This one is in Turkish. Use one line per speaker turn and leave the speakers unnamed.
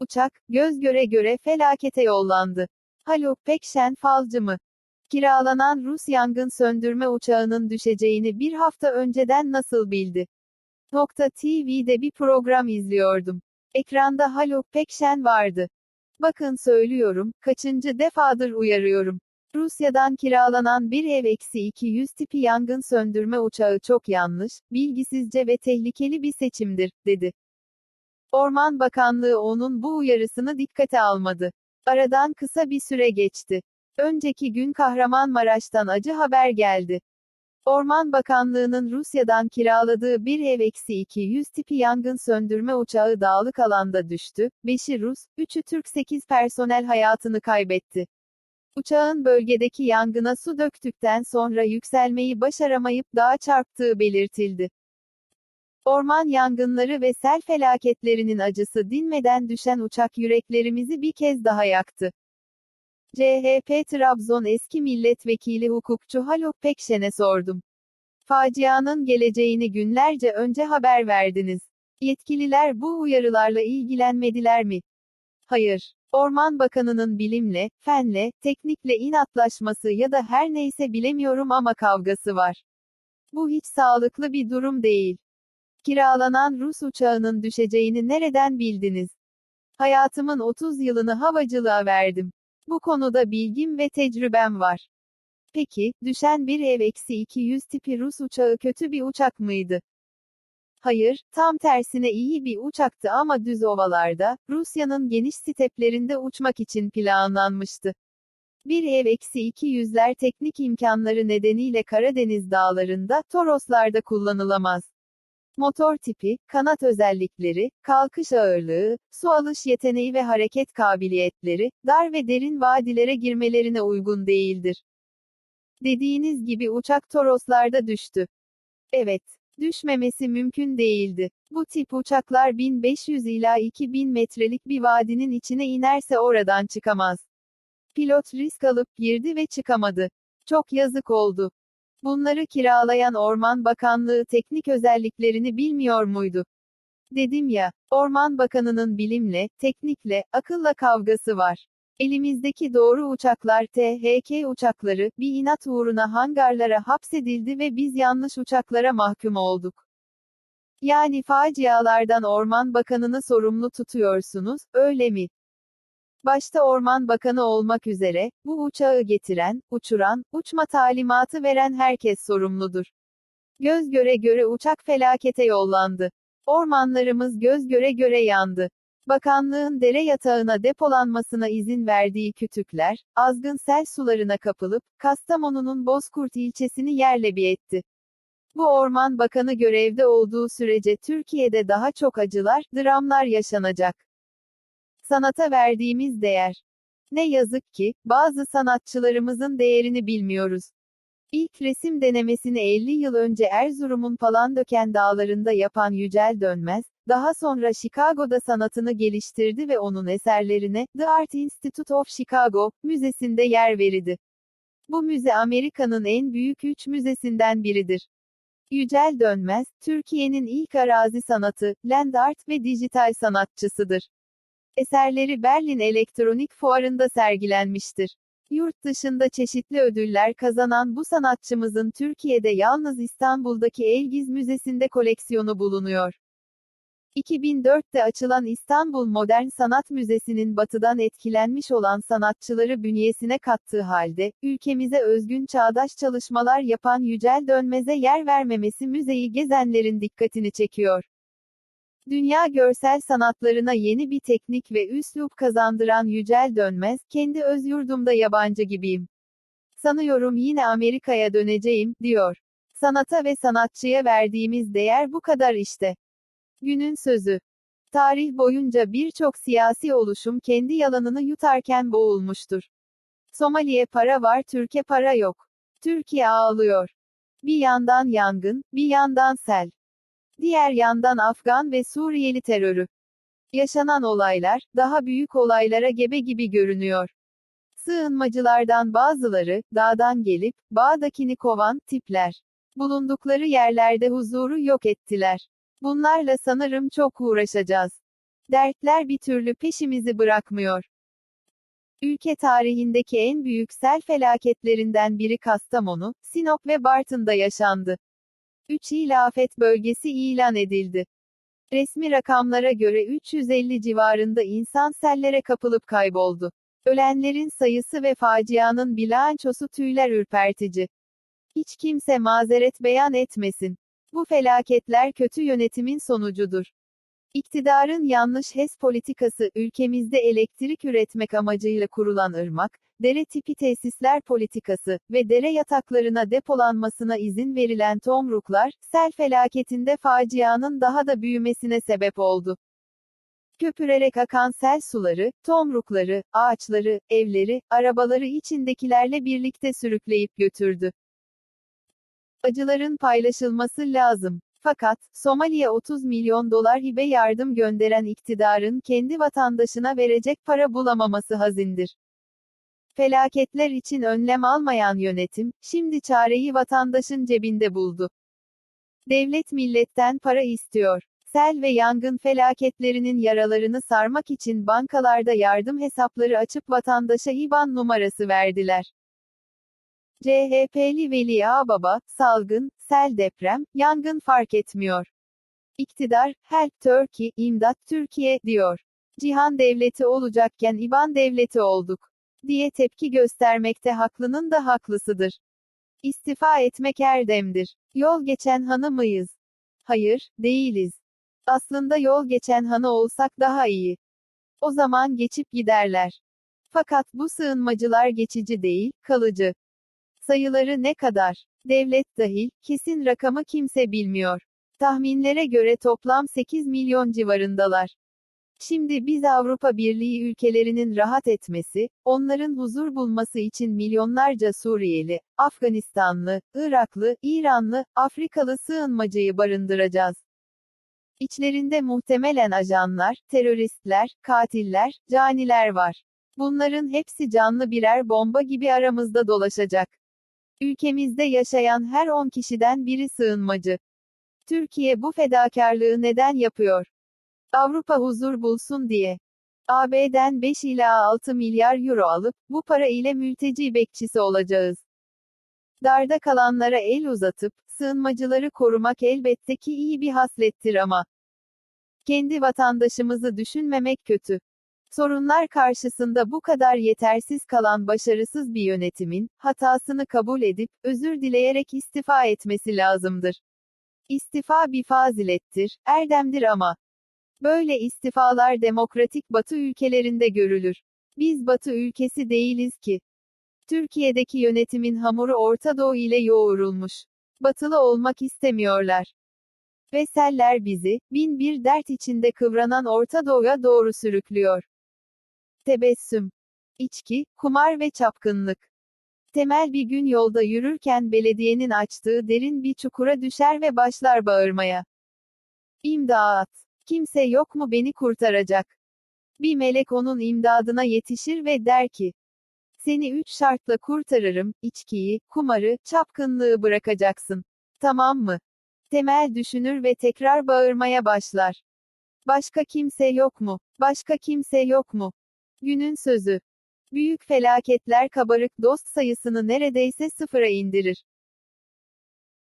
Uçak, göz göre göre felakete yollandı. Haluk Pekşen falcı mı? Kiralanan Rus yangın söndürme uçağının düşeceğini bir hafta önceden nasıl bildi? Nokta TV'de bir program izliyordum. Ekranda Haluk Pekşen vardı. Bakın söylüyorum, kaçıncı defadır uyarıyorum. Rusya'dan kiralanan bir ev eksi 200 tipi yangın söndürme uçağı çok yanlış, bilgisizce ve tehlikeli bir seçimdir, dedi. Orman Bakanlığı onun bu uyarısını dikkate almadı. Aradan kısa bir süre geçti. Önceki gün Kahramanmaraş'tan acı haber geldi. Orman Bakanlığı'nın Rusya'dan kiraladığı bir ev eksi 200 tipi yangın söndürme uçağı dağlık alanda düştü, 5'i Rus, 3'ü Türk 8 personel hayatını kaybetti. Uçağın bölgedeki yangına su döktükten sonra yükselmeyi başaramayıp dağa çarptığı belirtildi. Orman yangınları ve sel felaketlerinin acısı dinmeden düşen uçak yüreklerimizi bir kez daha yaktı. CHP Trabzon eski milletvekili hukukçu Haluk Pekşen'e sordum. Facianın geleceğini günlerce önce haber verdiniz. Yetkililer bu uyarılarla ilgilenmediler mi? Hayır. Orman Bakanı'nın bilimle, fenle, teknikle inatlaşması ya da her neyse bilemiyorum ama kavgası var. Bu hiç sağlıklı bir durum değil. Kiralanan Rus uçağının düşeceğini nereden bildiniz? Hayatımın 30 yılını havacılığa verdim. Bu konuda bilgim ve tecrübem var. Peki, düşen bir ev eksi 200 tipi Rus uçağı kötü bir uçak mıydı? Hayır, tam tersine iyi bir uçaktı ama düz ovalarda, Rusya'nın geniş steplerinde uçmak için planlanmıştı. Bir ev eksi 200'ler teknik imkanları nedeniyle Karadeniz dağlarında, Toroslarda kullanılamaz. Motor tipi, kanat özellikleri, kalkış ağırlığı, su alış yeteneği ve hareket kabiliyetleri, dar ve derin vadilere girmelerine uygun değildir. Dediğiniz gibi uçak Toroslarda düştü. Evet. Düşmemesi mümkün değildi. Bu tip uçaklar 1500 ila 2000 metrelik bir vadinin içine inerse oradan çıkamaz. Pilot risk alıp girdi ve çıkamadı. Çok yazık oldu. Bunları kiralayan Orman Bakanlığı teknik özelliklerini bilmiyor muydu? Dedim ya, Orman Bakanı'nın bilimle, teknikle, akılla kavgası var. Elimizdeki doğru uçaklar THK uçakları, bir inat uğruna hangarlara hapsedildi ve biz yanlış uçaklara mahkum olduk. Yani facialardan Orman Bakanı'nı sorumlu tutuyorsunuz, öyle mi? Başta Orman Bakanı olmak üzere, bu uçağı getiren, uçuran, uçma talimatı veren herkes sorumludur. Göz göre göre uçak felakete yollandı. Ormanlarımız göz göre göre yandı. Bakanlığın dere yatağına depolanmasına izin verdiği kütükler, azgın sel sularına kapılıp, Kastamonu'nun Bozkurt ilçesini yerle bir etti. Bu Orman Bakanı görevde olduğu sürece Türkiye'de daha çok acılar, dramlar yaşanacak. Sanata verdiğimiz değer. Ne yazık ki, bazı sanatçılarımızın değerini bilmiyoruz. İlk resim denemesini 50 yıl önce Erzurum'un Palandöken dağlarında yapan Yücel Dönmez, daha sonra Chicago'da sanatını geliştirdi ve onun eserlerine, The Art Institute of Chicago, müzesinde yer verildi. Bu müze Amerika'nın en büyük üç müzesinden biridir. Yücel Dönmez, Türkiye'nin ilk arazi sanatı, land art ve dijital sanatçısıdır. Eserleri Berlin Elektronik Fuarı'nda sergilenmiştir. Yurt dışında çeşitli ödüller kazanan bu sanatçımızın Türkiye'de yalnız İstanbul'daki Elgiz Müzesi'nde koleksiyonu bulunuyor. 2004'te açılan İstanbul Modern Sanat Müzesi'nin batıdan etkilenmiş olan sanatçıları bünyesine kattığı halde, ülkemize özgün çağdaş çalışmalar yapan Yücel Dönmez'e yer vermemesi müzeyi gezenlerin dikkatini çekiyor. Dünya görsel sanatlarına yeni bir teknik ve üslup kazandıran Yücel Dönmez, kendi öz yurdumda yabancı gibiyim. Sanıyorum yine Amerika'ya döneceğim, diyor. Sanata ve sanatçıya verdiğimiz değer bu kadar işte. Günün sözü. Tarih boyunca birçok siyasi oluşum kendi yalanını yutarken boğulmuştur. Somali'ye para var, Türkiye para yok. Türkiye ağlıyor. Bir yandan yangın, bir yandan sel. Diğer yandan Afgan ve Suriyeli terörü. Yaşanan olaylar, daha büyük olaylara gebe gibi görünüyor. Sığınmacılardan bazıları, dağdan gelip, bağdakini kovan, tipler. Bulundukları yerlerde huzuru yok ettiler. Bunlarla sanırım çok uğraşacağız. Dertler bir türlü peşimizi bırakmıyor. Ülke tarihindeki en büyük sel felaketlerinden biri Kastamonu, Sinop ve Bartın'da yaşandı. 3 il afet bölgesi ilan edildi. Resmi rakamlara göre 350 civarında insan sellere kapılıp kayboldu. Ölenlerin sayısı ve facianın bilançosu tüyler ürpertici. Hiç kimse mazeret beyan etmesin. Bu felaketler kötü yönetimin sonucudur. İktidarın yanlış HES politikası, ülkemizde elektrik üretmek amacıyla kurulan ırmak, dere tipi tesisler politikası ve dere yataklarına depolanmasına izin verilen tomruklar, sel felaketinde facianın daha da büyümesine sebep oldu. Köpürerek akan sel suları, tomrukları, ağaçları, evleri, arabaları içindekilerle birlikte sürükleyip götürdü. Acıların paylaşılması lazım. Fakat, Somali'ye 30 milyon dolar hibe yardım gönderen iktidarın kendi vatandaşına verecek para bulamaması hazindir. Felaketler için önlem almayan yönetim, şimdi çareyi vatandaşın cebinde buldu. Devlet milletten para istiyor. Sel ve yangın felaketlerinin yaralarını sarmak için bankalarda yardım hesapları açıp vatandaşa IBAN numarası verdiler. CHP'li Veli Ağbaba, salgın, sel deprem, yangın fark etmiyor. İktidar, Help Turkey, imdat Türkiye, diyor. Cihan devleti olacakken İban devleti olduk. Diye tepki göstermekte haklının da haklısıdır. İstifa etmek erdemdir. Yol geçen hanı mıyız? Hayır, değiliz. Aslında yol geçen hanı olsak daha iyi. O zaman geçip giderler. Fakat bu sığınmacılar geçici değil, kalıcı. Sayıları ne kadar? Devlet dahil, kesin rakamı kimse bilmiyor. Tahminlere göre toplam 8 milyon civarındalar. Şimdi biz Avrupa Birliği ülkelerinin rahat etmesi, onların huzur bulması için milyonlarca Suriyeli, Afganistanlı, Iraklı, İranlı, Afrikalı sığınmacıyı barındıracağız. İçlerinde muhtemelen ajanlar, teröristler, katiller, caniler var. Bunların hepsi canlı birer bomba gibi aramızda dolaşacak. Ülkemizde yaşayan her 10 kişiden biri sığınmacı. Türkiye bu fedakarlığı neden yapıyor? Avrupa huzur bulsun diye. AB'den 5 ila 6 milyar euro alıp, bu para ile mülteci bekçisi olacağız. Darda kalanlara el uzatıp, sığınmacıları korumak elbette ki iyi bir haslettir ama. Kendi vatandaşımızı düşünmemek kötü. Sorunlar karşısında bu kadar yetersiz kalan başarısız bir yönetimin, hatasını kabul edip, özür dileyerek istifa etmesi lazımdır. İstifa bir fazilettir, erdemdir ama. Böyle istifalar demokratik Batı ülkelerinde görülür. Biz Batı ülkesi değiliz ki. Türkiye'deki yönetimin hamuru Orta Doğu ile yoğurulmuş. Batılı olmak istemiyorlar. Ve seller bizi, bin bir dert içinde kıvranan Orta Doğu'ya doğru sürüklüyor. Tebessüm. İçki, kumar ve çapkınlık. Temel bir gün yolda yürürken belediyenin açtığı derin bir çukura düşer ve başlar bağırmaya. İmdat! Kimse yok mu beni kurtaracak? Bir melek onun imdadına yetişir ve der ki, seni üç şartla kurtarırım, içkiyi, kumarı, çapkınlığı bırakacaksın. Tamam mı? Temel düşünür ve tekrar bağırmaya başlar. Başka kimse yok mu? Başka kimse yok mu? Günün sözü. Büyük felaketler kabarık dost sayısını neredeyse sıfıra indirir.